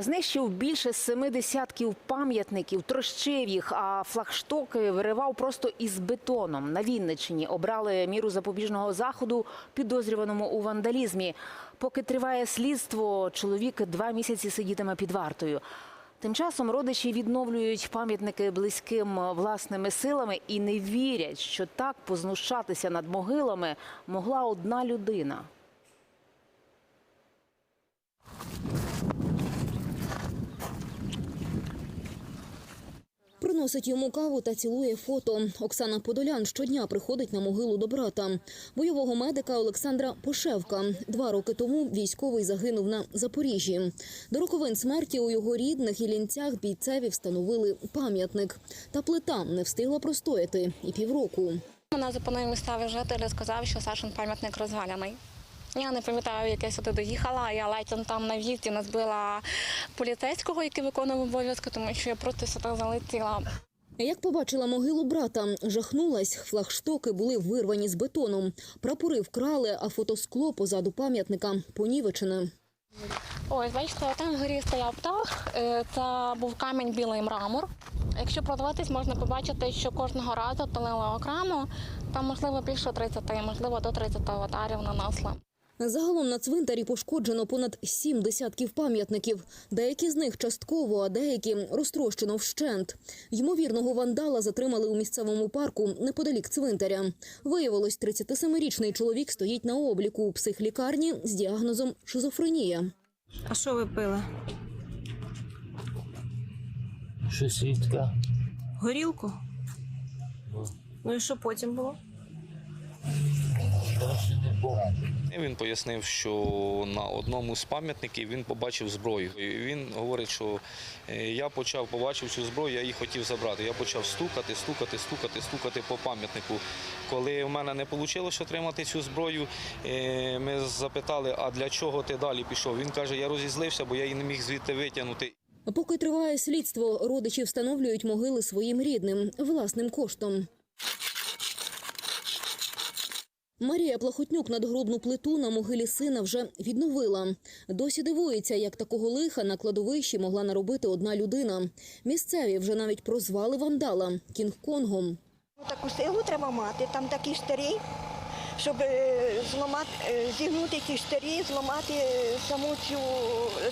Знищив більше семи десятків пам'ятників, трощив їх, а флагштоки виривав просто із бетоном. На Вінниччині обрали міру запобіжного заходу підозрюваному у вандалізмі. Поки триває слідство, чоловік два місяці сидітиме під вартою. Тим часом родичі відновлюють пам'ятники близьким власними силами і не вірять, що так познущатися над могилами могла одна людина. Приносить йому каву та цілує фото. Оксана Подолян щодня приходить на могилу до брата. Бойового медика Олександра Пошевка. Два роки тому військовий загинув на Запоріжжі. До роковин смерті у його рідних і лінцях бійцеві встановили пам'ятник. Та плита не встигла простояти і півроку. Мене зупинив місцевий житель і сказав, що Сашин пам'ятник розваляний. Я не пам'ятаю, як я сюди доїхала. Я ледь там на в'їзді не збила поліцейського, який виконував обов'язки, тому що я просто сюди залетіла. Як побачила могилу брата, жахнулась, флагштоки були вирвані з бетоном. Прапори вкрали, а фотоскло позаду пам'ятника понівечене. Ось, бачите, там вгорі стояв птах. Е, Це був камінь білий мрамор. Якщо продивитись, можна побачити, що кожного разу пилили окремо. Там, можливо, більше 30, можливо, до 30 аватарів нанесли. Загалом на цвинтарі пошкоджено понад сім десятків пам'ятників. Деякі з них частково, а деякі розтрощено вщент. Ймовірного вандала затримали у місцевому парку неподалік цвинтаря. Виявилось, 37-річний чоловік стоїть на обліку у психлікарні з діагнозом шизофренія. А що ви пили? Щось. Горілку? Ну і що потім було? Досі непогано. Він пояснив, що на одному з пам'ятників він побачив зброю. І Він говорить, що е, я почав побачив цю зброю, я її хотів забрати. Я почав стукати, стукати, стукати, стукати по пам'ятнику. Коли в мене не вийшло отримати цю зброю, е, ми запитали, а для чого ти далі пішов? Він каже, я розізлився, бо я її не міг звідти витягнути. Поки триває слідство, родичі встановлюють могили своїм рідним власним коштом. Марія Плахотнюк надгробну плиту на могилі сина вже відновила. Досі дивується, як такого лиха на кладовищі могла наробити одна людина. Місцеві вже навіть прозвали вандала Кінг-Конгом. Ну, Таку силу треба мати, там такі штирі, щоб е, зламати, е, зігнути ті штирі, зламати е, саму цю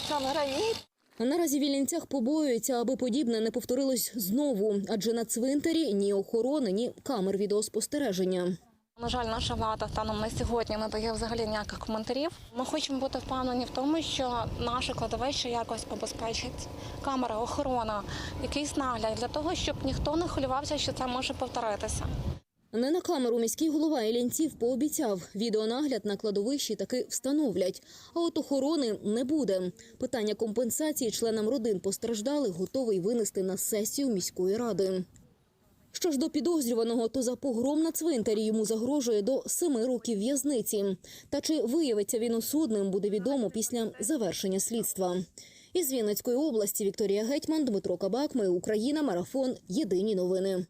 сам граніт. Наразі в Вілінцях побоюються, аби подібне не повторилось знову, адже на цвинтарі ні охорони, ні камер відеоспостереження. На жаль, наша влада станом на сьогодні не дає взагалі ніяких коментарів. Ми хочемо бути впевнені в тому, що наше кладовище якось побезпечить камера, охорона, якийсь нагляд для того, щоб ніхто не хвилювався, що це може повторитися. Не на камеру міський голова Ілінців пообіцяв, відеонагляд на кладовищі таки встановлять. А от охорони не буде. Питання компенсації членам родин постраждалих готовий винести на сесію міської ради. Що ж до підозрюваного, то за погром на цвинтарі йому загрожує до семи років в'язниці. Та чи виявиться він осудним, буде відомо після завершення слідства. Із Вінницької області Вікторія Гетьман, Дмитро Кабак. Ми Україна. Марафон. Єдині новини.